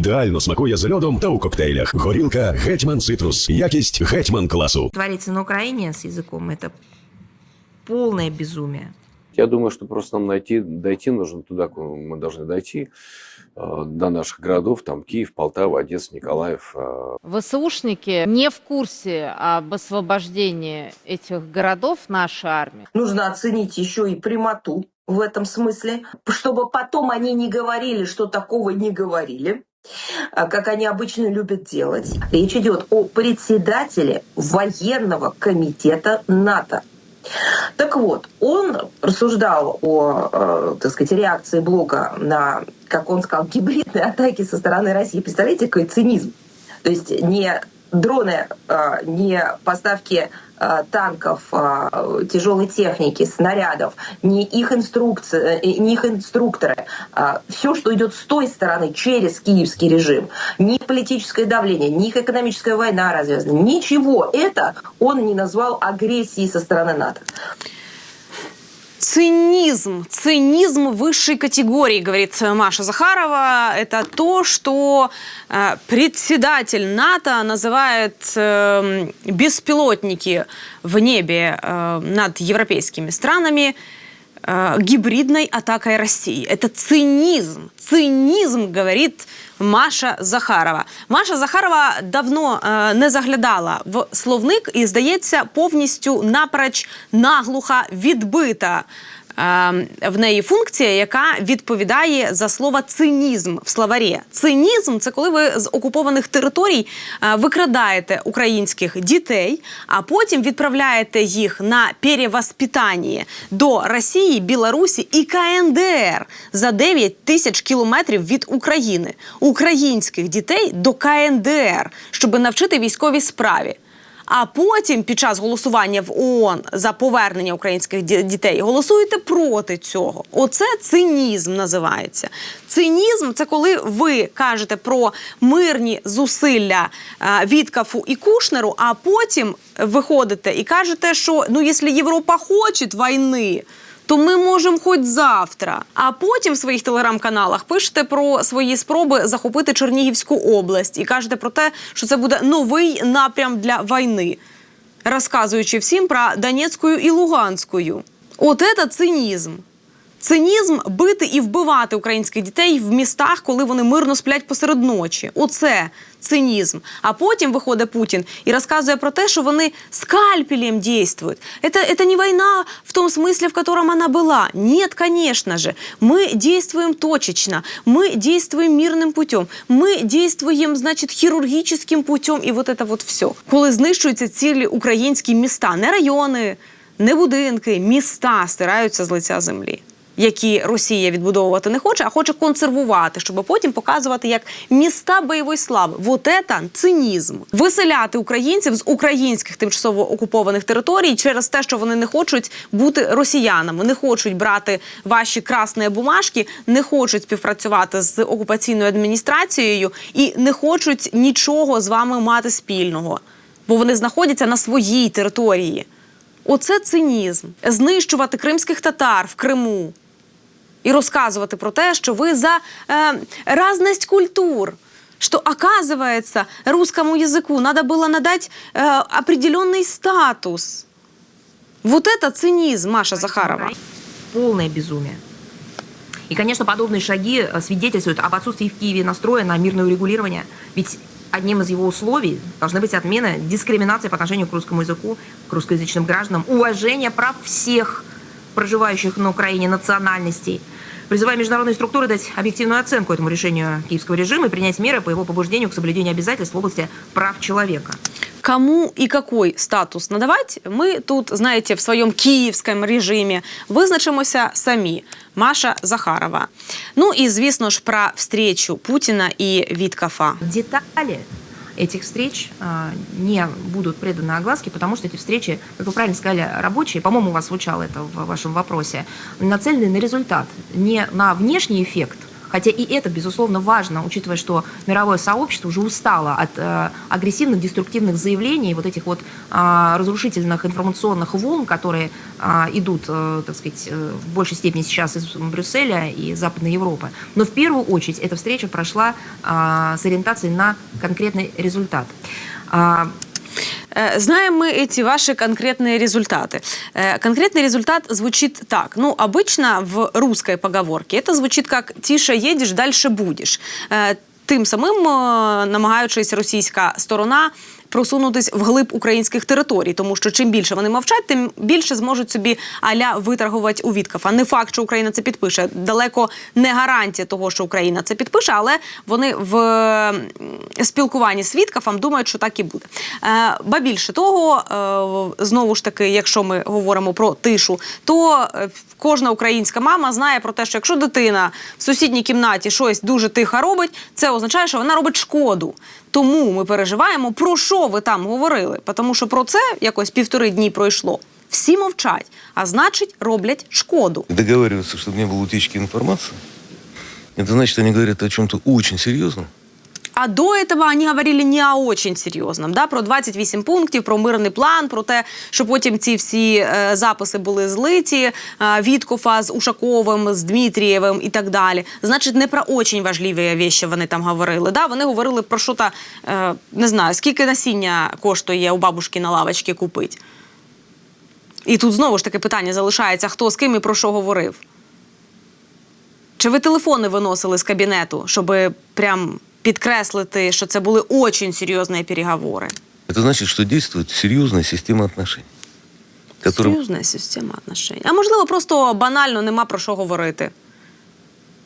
Ідеально смакує з льодом та у коктейлях. Горілка Гетьман Цитрус. Якість Гетьман класу. Творится на Украине с языком, это полное безумие. Я думаю, что просто нам найти, дойти нужно туда, куда мы должны дойти, э, до наших городов, там Киев, Полтава, Одесса, Николаев. э, ВСУшники не в курсе об освобождении этих городов нашей армии. Нужно оценить еще и прямоту в этом смысле, чтобы потом они не говорили, что такого не говорили а, как они обычно любят делать. Речь идет о председателе военного комитета НАТО. Так вот, он рассуждал о, э, так сказать, реакции блока на, как он сказал, гибридные атаки со стороны России. Представляете, какой цинизм? То есть не дроны, э, не поставки танков, э, тяжелой техники, снарядов, не их инструкции, э, не их инструкторы, все, что идет с той стороны через киевский режим, ни политическое давление, ни их экономическая война развязана, ничего это он не назвал агрессией со стороны НАТО. Цинизм, цинизм высшей категории, говорит Маша Захарова. Это то, что э, председатель НАТО называет э, беспилотники в небе э, над европейскими странами э, гибридной атакой России. Это цинизм. Цинизм, говорит Маша Захарова. Маша Захарова давно е, не заглядала в словник і, здається, повністю напроч наглуха відбита. Е, В неї функція, яка відповідає за слово цинізм в словарі. Цинізм це коли ви з окупованих територій е, викрадаєте українських дітей, а потім відправляєте їх на перевоспитання до Росії, Білорусі і КНДР за 9 тисяч кілометрів від України. Українських дітей до КНДР, щоб навчити військовій справі. А потім, під час голосування в ООН за повернення українських дітей, голосуєте проти цього. Оце цинізм називається. Цинізм це коли ви кажете про мирні зусилля е, Віткафу і Кушнеру, а потім виходите і кажете, що ну, якщо Європа хоче війни, то ми можемо хоч завтра. А потім в своїх телеграм-каналах пишете про свої спроби захопити Чернігівську область і кажете про те, що це буде новий напрям для війни, розказуючи всім про Донецькою і Луганською. От це цинізм. Цинізм бити і вбивати українських дітей в містах, коли вони мирно сплять посеред ночі. Оце цинізм. А потім виходить Путін і розказує про те, що вони скальпелем дійствують. Это, это не война в том смысле, в котором она была. Нет, конечно же. Мы действуем точечно. Мы действуем мирным путем. Мы действуем, значит, хирургическим путем. І вот это вот все. Коли знищуються цілі українські міста, не райони, не будинки, міста стираються з лиця землі. Які Росія відбудовувати не хоче, а хоче консервувати, щоб потім показувати як міста бойової слави. Вот это цинізм. Виселяти українців з українських тимчасово окупованих територій через те, що вони не хочуть бути росіянами, не хочуть брати ваші красні бумажки, не хочуть співпрацювати з окупаційною адміністрацією і не хочуть нічого з вами мати спільного, бо вони знаходяться на своїй території. Оце цинізм. Знищувати кримських татар в Криму розказувати про те, що ви за е, разность культур. Что, оказывается, русскому языку надо было надать э, определенный статус. Вот это цинизм, Маша Захарова. Полное безумие. И, конечно, подобные шаги э, свидетельствуют об отсутствии в Киеве настроя на мирное урегулирование. Ведь одним из его условий должна быть отмена дискриминации по отношению к русскому языку, к русскоязычным гражданам, уважение прав всех проживающих на Украине национальностей. Призывая международные структуры дать объективную оценку этому решению киевского режима и принять меры по его побуждению к соблюдению обязательств в области прав человека. Кому и какой статус надавать, мы тут, знаете, в своем київському режимі визначимося самі. Маша Захарова. Ну і звісно ж про встречу Путіна і Віткафа. Детали этих встреч а, не будут преданы огласке, потому что эти встречи, как вы правильно сказали, рабочие, по-моему, у вас звучало это в вашем вопросе, нацелены на результат, не на внешний эффект, Хотя и это, безусловно, важно, учитывая, что мировое сообщество уже устало от э, агрессивных, деструктивных заявлений, вот этих вот а, разрушительных информационных волн, которые а, идут, э, так сказать, э, в большей степени сейчас из Брюсселя и Западной Европы. Но в первую очередь эта встреча прошла а, с ориентацией на конкретный результат. А, Э, Знаем мы эти ваши конкретные результаты. Э, Конкретный результат звучит так. Ну, обычно в русской поговорке это звучит как «тише едешь, дальше будешь». Е, Тим самим е, намагаючись російська сторона просунутись вглиб українських територій, тому що чим більше вони мовчать, тим більше зможуть собі аля виторгувати у Віткафа. Не факт, що Україна це підпише. Далеко не гарантія того, що Україна це підпише, але вони в спілкуванні з Віткафом думають, що так і буде. Е, Ба більше того, е, знову ж таки, якщо ми говоримо про тишу, то е, кожна українська мама знає про те, що якщо дитина в сусідній кімнаті щось дуже тихо робить, це означає, що вона робить шкоду. Тому ми переживаємо, про що ви там говорили. Тому що про це якось півтори дні пройшло. Всі мовчать, а значить, роблять шкоду. договариваться, чтобы не было утечки информации, это значит, они говорят о чем-то очень серьезном. А до этого они говорили не о очень серйозному, да, про 28 пунктів, про мирний план, про те, що потім ці всі е, записи були злиті е, Віткофа з Ушаковим, з Дмитрієвим і так далі. Значить, не про очень важливі речі вони там говорили. Да? Вони говорили про що то, е, не знаю, скільки насіння коштує у бабушки на лавочці купити. І тут знову ж таки питання залишається, хто з ким і про що говорив. Чи ви телефони виносили з кабінету, щоб прям підкреслити, що це були очень серйозні переговори? Это значит, что действует серьезная система отношений. Которым Серйозна система отношень. А можливо, просто банально нема про що говорити.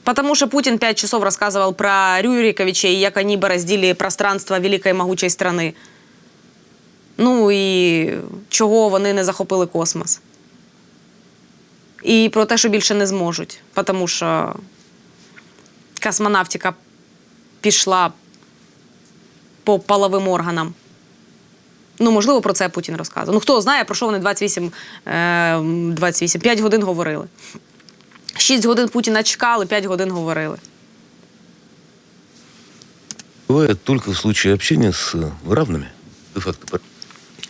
Потому что Путин пять часов рассказывал про Рюриковичей, як они бороздили пространство великої могучої страны. Ну і чого вони не захопили космос. І про те, що більше не зможуть. Тому що космонавтика пішла по половим органам. Ну, можливо, про це Путін розказував. Ну, хто знає, про що вони 28, е, 28 5 годин говорили. 6 годин Путіна чекали, 5 годин говорили. бывает только в случае общения с э, равными, де-факто пар-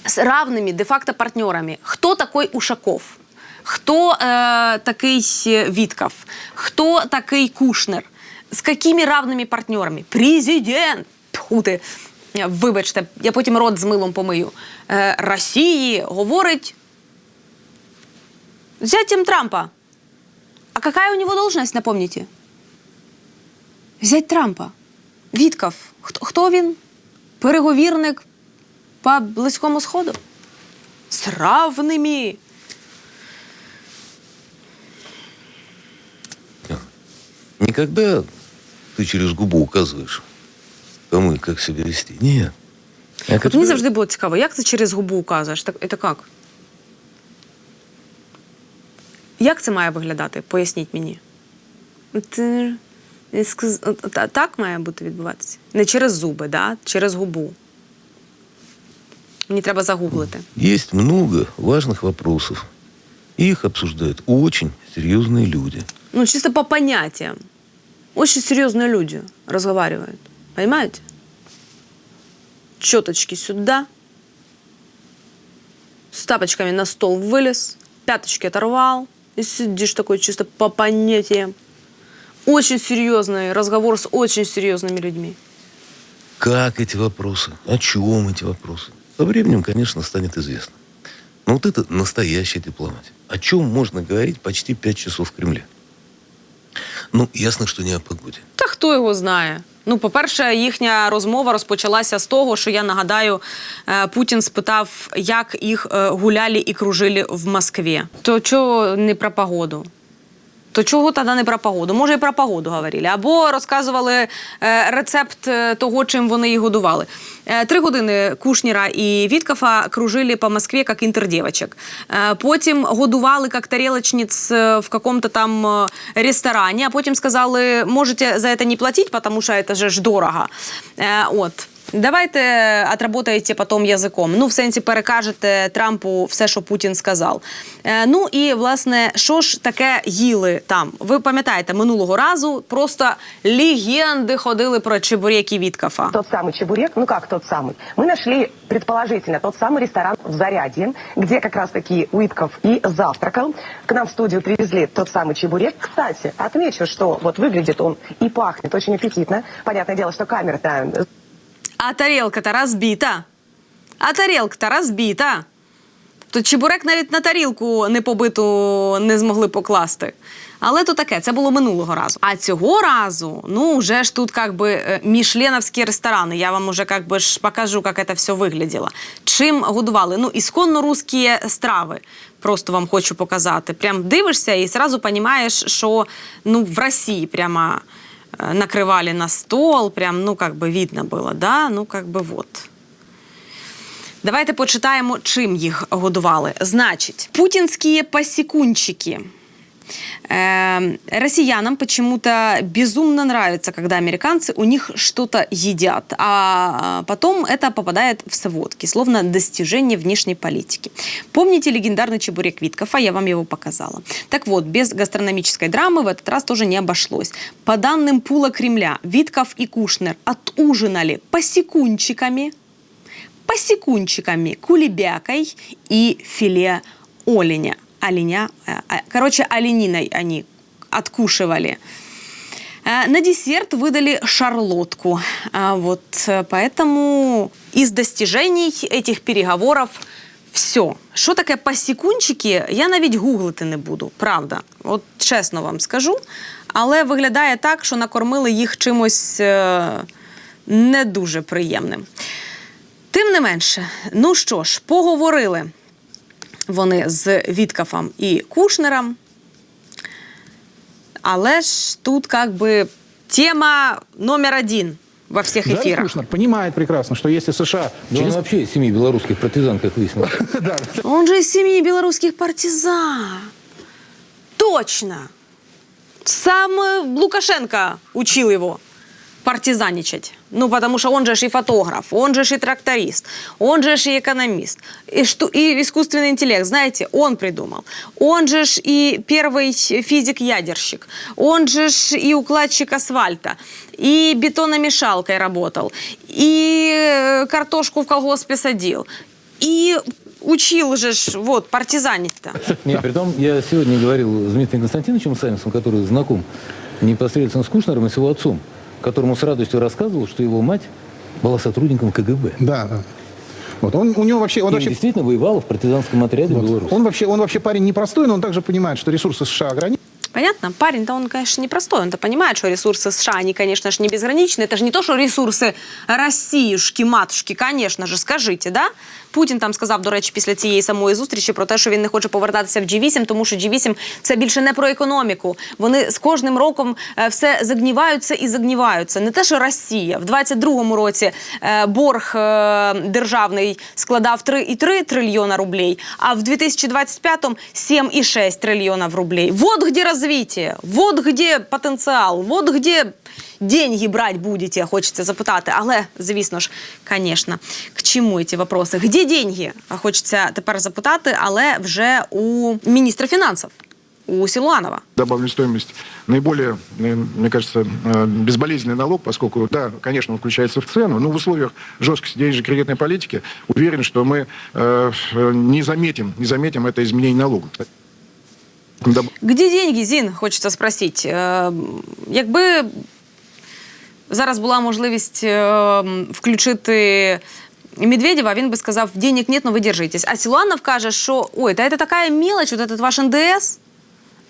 З равними де-факто партнерами. Хто такий Ушаков? Хто е, такий Вітков? Хто такий Кушнер? З якими равними партнерами? Президент! Тьфу ти. Е, Вибачте, я потім рот з милом помию. Е, Росії говорить зятем Трампа. А какая у него должность, напомните? Взять Трампа. Вітков. Хто, хто він? Переговірник по Близькому Сходу? З равними. Никогда ты через губу указываешь, кому и как себя вести. Нет. А От когда- мені завжди було цікаво, як ти через губу указуєш? Так, це як? Як це має виглядати? Поясніть мені. Ти... сказ- от- та- Так має бути відбуватися. Не через зуби, да? через губу. Мені треба загуглити. Есть много важных вопросов. И их обсуждают очень серьезные люди. Ну, чисто по понятиям. Очень серьезные люди разговаривают. Понимаете? Четочки сюда. С тапочками на стол вылез. Пяточки оторвал. И сидишь такой чисто по понятиям. Очень серьезный разговор с очень серьезными людьми. Как эти вопросы? О чем эти вопросы? Со временем, конечно, станет известно. Но вот это настоящая дипломатия. О чем можно говорить почти пять часов в Кремле? Ну, ясно, що не о погоді. Та хто його знає? Ну, по-перше, їхня розмова розпочалася з того, що я нагадаю, е, Путін спитав, як їх е, гуляли і кружили в Москві. То чого не про погоду? То чого тоді не про погоду? Може, і про погоду говорили. Або розказували е, рецепт е, того, чим вони їх годували. Е, Три години Кушніра і Віткафа кружили по Москві, як інтердівочок. Потім годували як тарелочниць е, в каком-то там ресторані, а потім сказали, можете за це не платити, тому що це ж дорого. От Давайте отработаєте потім язиком. Ну, в сенсі перекажете Трампу все, що Путін сказав. Е, ну і власне, що ж таке їли там? Ви пам'ятаєте, минулого разу просто легенди ходили про чебурєки Віткафа. Тот самый чебурек, ну как тот самый? Мы нашли, предположительно, тот самый ресторан в Зарядье, где как раз-таки Уитков и завтракал. К нам в студию привезли тот самый чебурек. Кстати, отмечу, что вот выглядит он и пахнет очень аппетитно. Понятное дело, что камера-то а тарілка-то розбита. А тарілка-то розбита. То чебурек навіть на тарілку не побиту не змогли покласти. Але то таке, це було минулого разу. А цього разу, ну, вже ж тут как би е, мішленовські ресторани. Я вам уже как би ж покажу, як це все вигляділо. Чим годували? Ну, ісконно русські страви. Просто вам хочу показати. Прям дивишся і зразу розумієш, що ну, в Росії прямо накрывали на стол, прям, ну, как бы видно было, да, ну, как бы вот. Давайте почитаємо, чим їх годували. Значить, путінські пасікунчики. Э, россиянам почему-то безумно нравится, когда американцы у них что-то едят, а потом это попадает в сводки, словно достижение внешней политики. Помните легендарный чебурек Виткофа? Я вам его показала. Так вот, без гастрономической драмы в этот раз тоже не обошлось. По данным Пула Кремля, Витков и Кушнер отужинали посекунчиками, посекунчиками, кулебякой и филе оленя. Оленя, э, э, короче, олениной они откушивали. Э, На десерт выдали шарлотку. А Вот э, поэтому из достижений этих переговоров все. Що таке пасікунчики, я навіть гуглити не буду, правда. От чесно вам скажу. Але виглядає так, що накормили їх чимось е, не дуже приємним. Тим не менше, ну що ж, поговорили Вони з Віткафом і Кушнером. Але ж тут как бы тема номер один во всех Да, эфирах. Кушнер понимает прекрасно, что если США Да он через вообще из семьи белорусских партизан, как выяснилось. Он же из семьи белорусских партизан. Точно. Сам э, Лукашенко учил его партизаничать. Ну, потому что он же и фотограф, он же и тракторист, он же и экономист, и, что, и искусственный интеллект, знаете, он придумал. Он же и первый физик-ядерщик, он же и укладчик асфальта, и бетономешалкой работал, и э, картошку в колгоспе садил, и учил же вот, партизанить-то. Нет, притом я сегодня говорил с Дмитрием Константиновичем Савинцем, который знаком непосредственно с Кушнером и с его отцом, которому с радостью рассказывал, что его мать была сотрудником КГБ. Да, да. Вот он, у него вообще, он И вообще, действительно воевала в партизанском отряде вот, Беларуси. он вообще, он вообще парень непростой, но он также понимает, что ресурсы США ограничены. Понятно? Парень-то он, конечно, непростой. Он-то понимает, что ресурсы США, они, конечно же, не безграничны. Это же не то, что ресурси Росіюшки, матушки, конечно же, скажите, да? Путін там сказав, до речі, після цієї самої зустрічі про те, що він не хоче повертатися в G8, тому що G8 – це більше не про економіку. Вони з кожним роком е, все загніваються і загніваються. Не те, що Росія. В 22-му році е, борг е, державний складав 3,3 трильйона рублей, а в 2025-му 7,6 трильйонов рублей. Вот где развитие, вот где потенціал, вот где деньги брать будете, хочеться запитати. Але, звісно ж, звісно, к чому ці вопроси? Где деньги? Хочеться тепер запитати, але вже у міністра фінансів, у Силуанова. добавленную стоимость наиболее, э, мне кажется, э, безболезненный налог, поскольку, да, конечно, он включается в цену, но в условиях жесткости денежно-кредитной политики уверен, что мы э, э, не заметим, не заметим это изменение налога. Доб- Где деньги, Зін? Хочеться спросити. Е, якби зараз була можливість е, включити Медведєва, він би сказав, денег нет, но ви держитесь. А Силуанов каже, що ой, та це така мелочь, вот этот ваш НДС,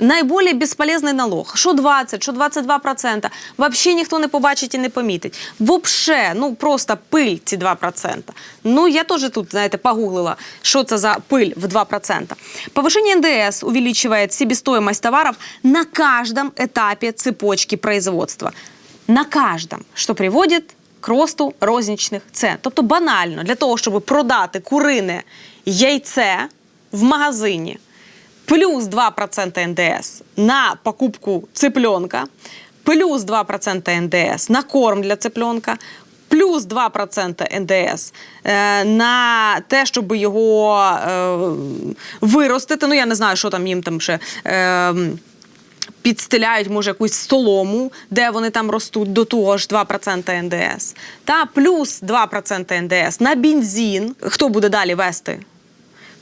Найболее безполезний налог. Що 20, що 22 процента. Вообще ніхто не побачить і не помітить. Вообще, ну просто пиль ці 2 процента. Ну, я теж тут, знаєте, погуглила, що це за пиль в 2 процента. Повышение НДС увеличивает себестоимость товаров на каждом этапе цепочки производства. На каждом, що приводить к росту розничних цен. Тобто банально, для того, щоб продати курине яйце в магазині, плюс 2% НДС на покупку цыпленка, плюс 2% НДС на корм для цыпленка, плюс 2% НДС е, на те, щоб його е, виростити. Ну, я не знаю, що там їм там ще. Е, Підстеляють, може, якусь солому, де вони там ростуть до того ж 2% НДС. Та плюс 2% НДС на бензин. Хто буде далі вести?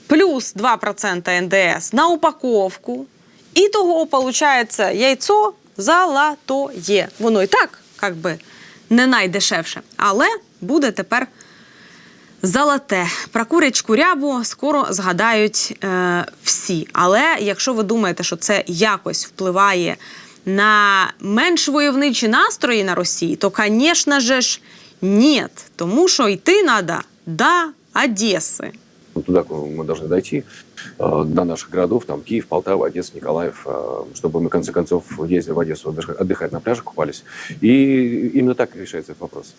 Плюс 2% НДС на упаковку. І того, виходить, яйцо золотоє. Воно і так, як би, не найдешевше. Але буде тепер Золоте про курячку рябу скоро згадають е, всі. Але якщо ви думаєте, що це якось впливає на менш войовничі настрої на Росії, то, звісно ж, ні. Тому що йти треба до Одеси. Ну, Туда куда мы должны дойти, э, до наших городов, там Киев, Полтава, Одесса, Николаев, э, чтобы мы, в конце концов, ездили в Одессу отдых- отдыхать на пляжах, купались. И именно так решается этот вопрос.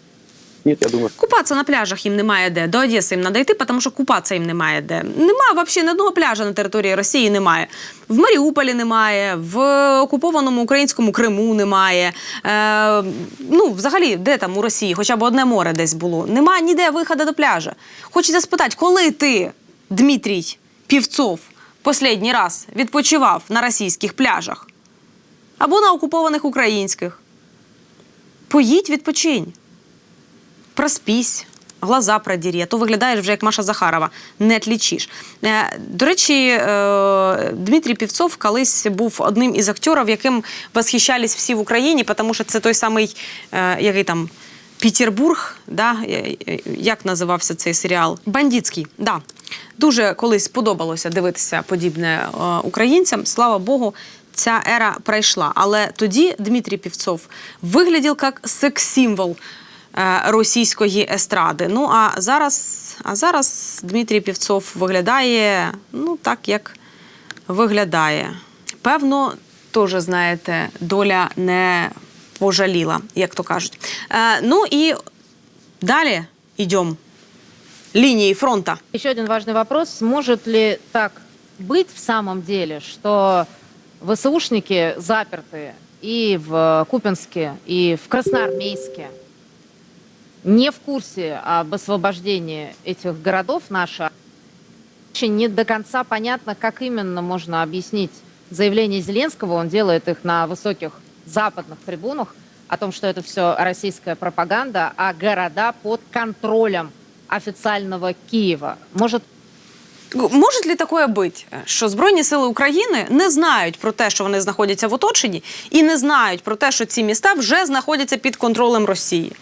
Нет, я думаю, Купатися на пляжах їм немає де. До Одеси їм треба йти, тому що купатися їм немає де. Немає взагалі ні одного пляжа на території Росії немає. В Маріуполі немає, в окупованому українському Криму немає. Е, ну, взагалі, де там у Росії, хоча б одне море десь було. Нема ніде виходу до пляжа. Хочеться спитати, коли ти, Дмитрій Півцов, останній раз відпочивав на російських пляжах або на окупованих українських? Поїдь відпочинь проспись, глаза продірі, а то виглядаєш вже як Маша Захарова, не тлічиш. Е, До речі, е, Дмитрій Півцов колись був одним із акторів, яким восхищались всі в Україні, тому що це той самий, е, який там. Петербург, да, е, як називався цей серіал? Бандитський, да. Дуже колись сподобалося дивитися подібне українцям. Слава Богу, ця ера пройшла. Але тоді Дмитрій Півцов виглядів як секс-символ російської естради. Ну а зараз, а зараз Дмитрій Півцов виглядає ну так, як виглядає. Певно, теж знаєте, доля не пожаліла, як то кажуть. Е, ну і далі йдемо. Лінії фронта. Еще один важный вопрос. Может ли так быть в самом деле, что ВСУшники заперты и в Купинске, и в Красноармейске, не в курсе об освобождении этих городов наши? Очень не до конца понятно, как именно можно объяснить заявление Зеленского. Он делает их на высоких западных трибунах о том, что это все российская пропаганда, а города под контролем официального Киева. Может, Може ли таке бути, що Збройні сили України не знають про те, що вони знаходяться в оточенні, і не знають про те, що ці міста вже знаходяться під контролем Росії?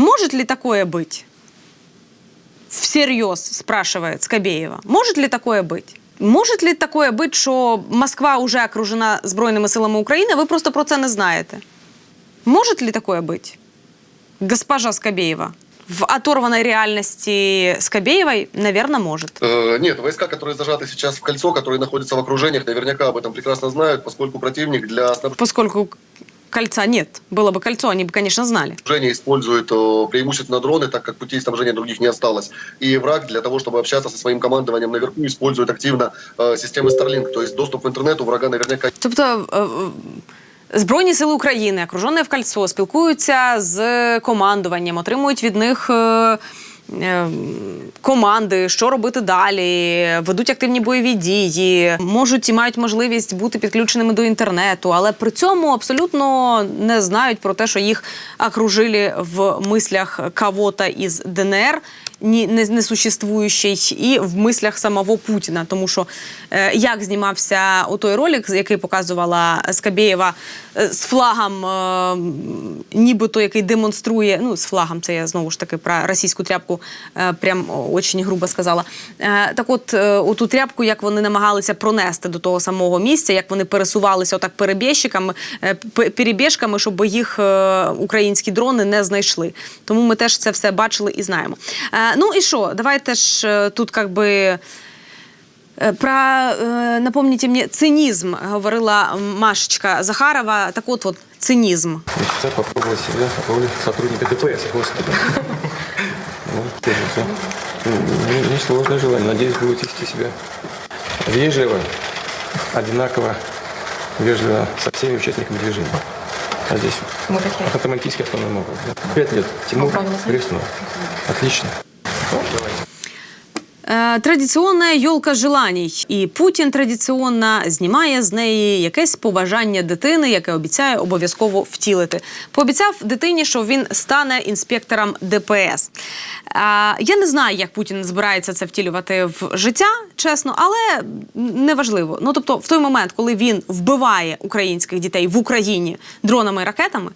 Може ли такое быть? Всерьез, спрашивает Скобеева. Может ли такое быть? Может ли такое быть, що Москва вже окружена Збройними силами України, ви просто про це не знаєте? Может ли такое быть? Госпожа Скобеева. В оторванной реальности Скобеевой, наверное, может. Э, Нет, войска, которые зажаты сейчас в кольцо, которые находятся в окружениях, наверняка об этом прекрасно знают, поскольку противник для Поскольку кольца нет. Было бы кольцо, они бы, конечно, знали. снабжения использует э, преимущественно дроны, так как путей снабжения других не осталось. И враг для того, чтобы общаться со своим командованием наверху, использует активно э, системы Starlink. То есть доступ в интернет у врага наверняка Тобто е, е, Збройні сили України, окружені в кольцо, спілкуються з командуванням, отримують від них. е, е, Команди, що робити далі, ведуть активні бойові дії, можуть і мають можливість бути підключеними до інтернету, але при цьому абсолютно не знають про те, що їх окружили в мислях кого-то із ДНР, не, несуществуючий, і в мислях самого Путіна. Тому що е, як знімався у той ролик, який показувала Скабєєва е, з флагом, е, нібито який демонструє. Ну, з флагом, це я знову ж таки про російську тряпку е, прям очень грубо сказала. Е, так от, е, оту тряпку, як вони намагалися пронести до того самого місця, як вони пересувалися отак перебіжчиками, е, перебіжками, щоб їх е, українські дрони не знайшли. Тому ми теж це все бачили і знаємо. Е, Ну і що? Давайте ж е, тут как би. Е, Про, е, напомните мені, цинізм говорила Машечка Захарова. Так от, от цинізм. Хочется попробовать себя в роли сотрудника ДПС, господи. Ну, тоже все. Не- Несложное желание. Надеюсь, будете вести себя вежливо, одинаково, вежливо со всеми участниками движения. А здесь Мы какие? Ханты-Мансийский автономный округ. да. Пять лет. Тимур правильно знаете? Ревснов. Отлично. Е, Традиційна йолка желаній, і Путін традиційно знімає з неї якесь побажання дитини, яке обіцяє обов'язково втілити. Пообіцяв дитині, що він стане інспектором ДПС. Е, Я не знаю, як Путін збирається це втілювати в життя, чесно, але неважливо. Ну тобто, в той момент, коли він вбиває українських дітей в Україні дронами і ракетами.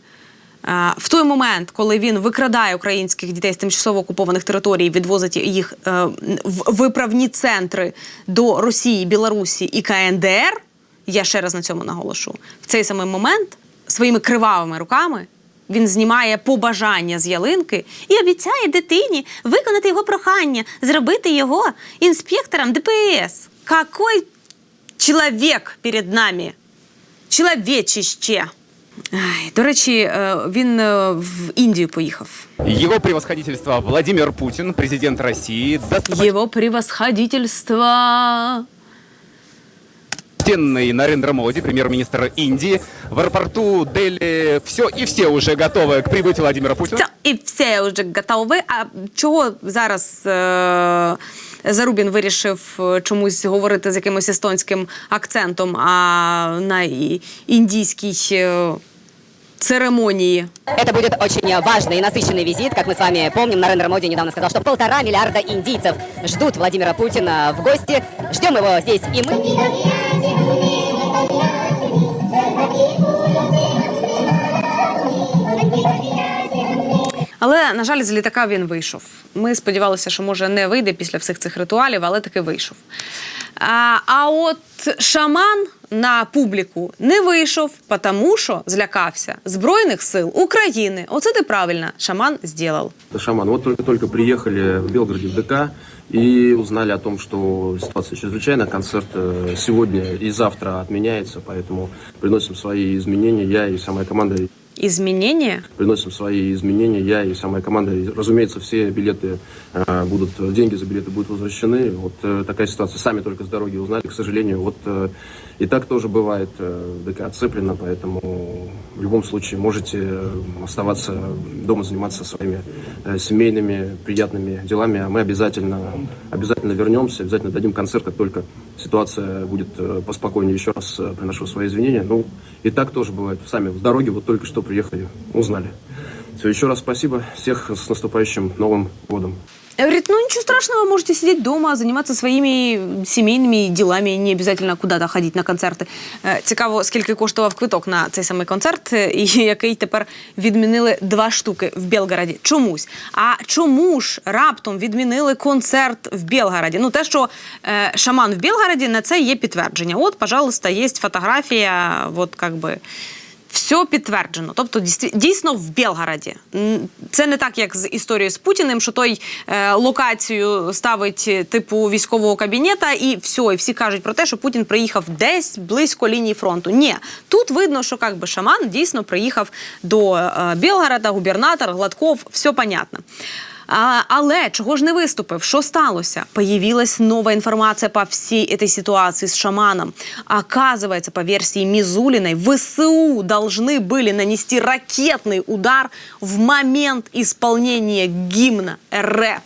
В той момент, коли він викрадає українських дітей з тимчасово окупованих територій, відвозить їх е, в виправні центри до Росії, Білорусі і КНДР, я ще раз на цьому наголошу, в цей самий момент своїми кривавими руками він знімає побажання з ялинки і обіцяє дитині виконати його прохання, зробити його інспектором ДПС. Какой чоловік перед нами? Чоловічище. Ай, До речі, е, він е, в Індію поїхав. Его превосходительство Владимир Путин, президент России, Його превосходительство. достопочтенный Нарендра Моди, премьер-министр Индии, в аэропорту Дели все и все уже готовы к прибытию Владимира Путина. Та, і все вже готові. А чого зараз е- Зарубін вирішив е, чомусь говорити з якимось естонським акцентом, а на і- індійській е- церемонії? Это будет очень важный и насыщенный визит. Как мы с вами помним, Нарендра Моди недавно сказал, что полтора миллиарда индийцев ждут Владимира Путина в гости. Ждем его здесь и мы. Але на жаль, з літака він вийшов. Ми сподівалися, що може не вийде після всіх цих ритуалів, але таки вийшов. А, а от шаман на публіку не вийшов, тому що злякався Збройних сил України. Оце ти правильно, шаман зробив. Шаман, вот только-только приехали в Белгороде в ДК и узнали о том, что ситуация чрезвычайная. Концерт э, сегодня и завтра отменяется, поэтому приносим свои изменения. Я и вся моя команда Ізмінення? приносим свои изменения. Я и вся моя команда. И, разумеется, все билеты э, будут, деньги за билеты будут возвращены. Вот э, такая ситуация. Сами только с дороги узнали, к сожалению. Вот э, и так тоже бывает. Э, ДК отцеплено, поэтому в любом случае можете э, оставаться дома, заниматься своими э, семейными, приятными делами. А мы обязательно, обязательно вернемся, обязательно дадим концерт, как только ситуация будет э, поспокойнее. Еще раз э, приношу свои извинения. Ну, и так тоже бывает. Сами в дороге вот только что приехали, узнали. Все, еще раз спасибо. Всех с наступающим Новым годом. Говорит, ну ничего страшного, можете сидеть дома, заниматься своими сімейними ділами, не обязательно куди-то ходити на концерти. Е, Цікаво, скільки коштував квиток на цей самий концерт, е, і який тепер відмінили два штуки в Белгороді. Чомусь. А чому ж раптом відмінили концерт в Белгороді? Ну, те, що е, шаман в Белгороді, на це є підтвердження. От, пожалуйста, є фотографія, от как би. Все підтверджено. Тобто, дійсно в Белгороді. М, Це не так, як з історією з Путіним, що той е, локацію ставить е, типу військового кабінета, і все, і всі кажуть про те, що Путін приїхав десь близько лінії фронту. Ні, тут видно, що як би шаман дійсно приїхав до е, Белгорода, губернатор, Гладков, все понятно. А, але чого ж не виступив? Що сталося? Появилась нова информация по всей этой ситуации с шаманом. Оказывается, по версии Мизулиной, ВСУ должны были нанести ракетный удар в момент исполнения гимна РФ.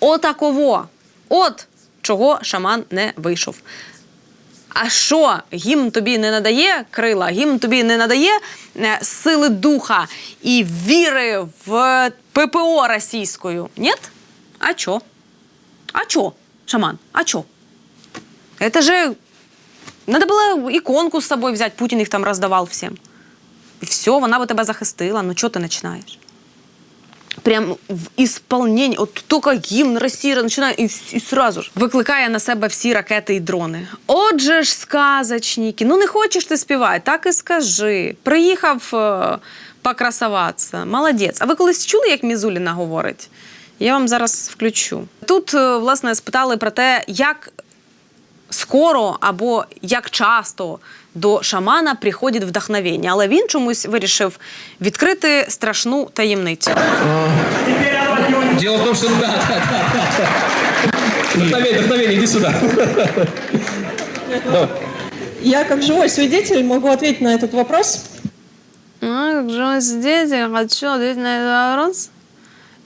Отаково. От чого шаман не вийшов. А що гімн тобі не надає крила, гімн тобі не надає е, сили духа і віри в ППО російською? Ні? А чо? А чо, шаман? А чо? Это же надо було іконку з собою взяти, Путін їх там роздавав всім. І все, вона би тебе захистила. Ну чого ти починаєш? Прям в ісполненні, от тільки гімн Росії починає і, і сразу ж викликає на себе всі ракети і дрони. Отже ж, сказочники, ну не хочеш ти співати, так і скажи. Приїхав е, покрасуватися. Молодець. А ви колись чули, як Мізуліна говорить? Я вам зараз включу. Тут, е, власне, спитали про те, як скоро або як часто до шамана приходить вдохновення, але він чомусь вирішив відкрити страшну таємницю. Дело в том, что да, да, да, вдохновение, иди сюда. Я как живой свидетель могу ответить на этот вопрос. Ну, як же ось хочу ответить на этот вопрос.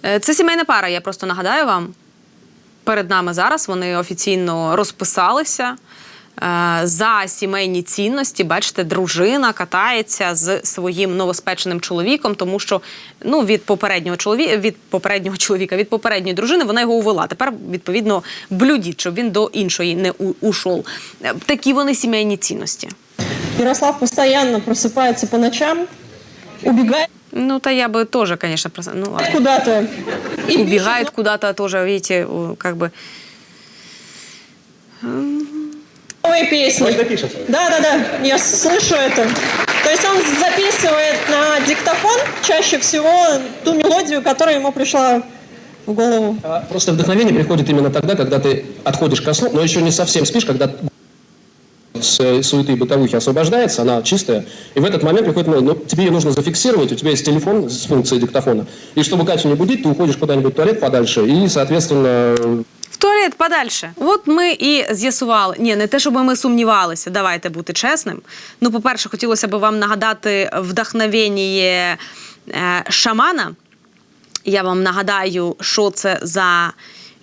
Е, Це сімейна пара, я просто нагадаю вам. Перед нами зараз вони офіційно розписалися за сімейні цінності. Бачите, дружина катається з своїм новоспеченим чоловіком, тому що ну, від попереднього чоловіка, від попереднього чоловіка, від попередньої дружини вона його увела. Тепер, відповідно, блюдіть, щоб він до іншої не у- ушов. Е, Такі вони сімейні цінності. Ярослав постоянно просыпается по ночам, убегает Ну, та я бы тоже, конечно, просто, ну ладно. куда-то. И Убегает куда-то тоже, видите, у- как бы. новые песни. Да, да, да, я слышу это. То есть он записывает на диктофон чаще всего ту мелодию, которая ему пришла в голову. Просто вдохновение приходит именно тогда, когда ты отходишь ко сну, но еще не совсем спишь, когда с суеты и бытовухи освобождается, она чистая, и в этот момент приходит, ну, ну, тебе ее нужно зафиксировать, у тебя есть телефон с функцией диктофона, и чтобы Катю не будить, ты уходишь куда-нибудь в туалет подальше, и, соответственно, В туалет подальше. От ми і з'ясували. Ні, не те, щоб ми сумнівалися. Давайте бути чесним. Ну, по-перше, хотілося б вам нагадати вдохновення е, шамана. Я вам нагадаю, що це за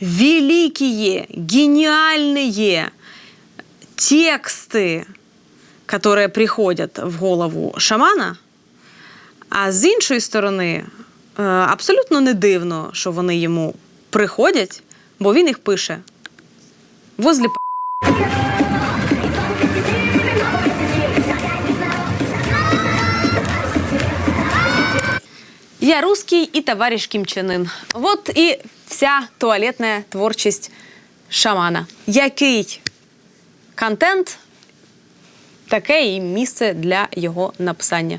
великі, геніальні тексти, які приходять в голову шамана. А з іншої сторони, е, абсолютно не дивно, що вони йому приходять, бо він їх пише возле. Я русский и товарищ Ким Чен Ын. Вот і вся туалетна творчість шамана. Який контент, таке і місце для його написання.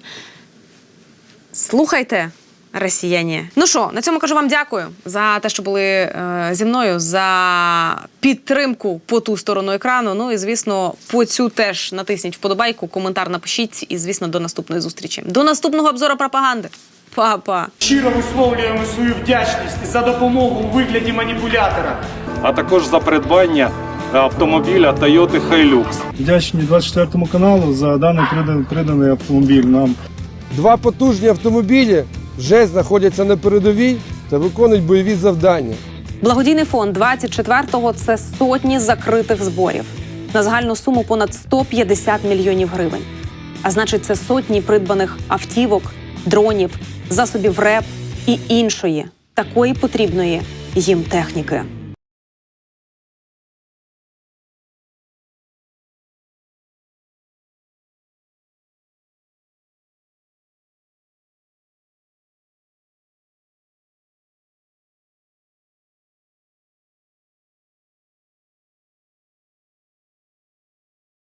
Слухайте, росіяні. Ну що, на цьому кажу вам дякую за те, що були е, зі мною, за підтримку по ту сторону екрану. Ну і звісно, по цю теж натисніть вподобайку, коментар напишіть. І звісно, до наступної зустрічі. До наступного обзору пропаганди. Па-па. Щиро висловлюємо свою вдячність за допомогу у вигляді маніпулятора. а також за придбання автомобіля Toyota Hilux. Вдячні 24 каналу за даний приданий, приданий автомобіль нам. Два потужні автомобілі вже знаходяться на передовій та виконують бойові завдання. Благодійний фонд 24-го – це сотні закритих зборів на загальну суму понад 150 мільйонів гривень. А значить, це сотні придбаних автівок, дронів, засобів РЕП і іншої такої потрібної їм техніки.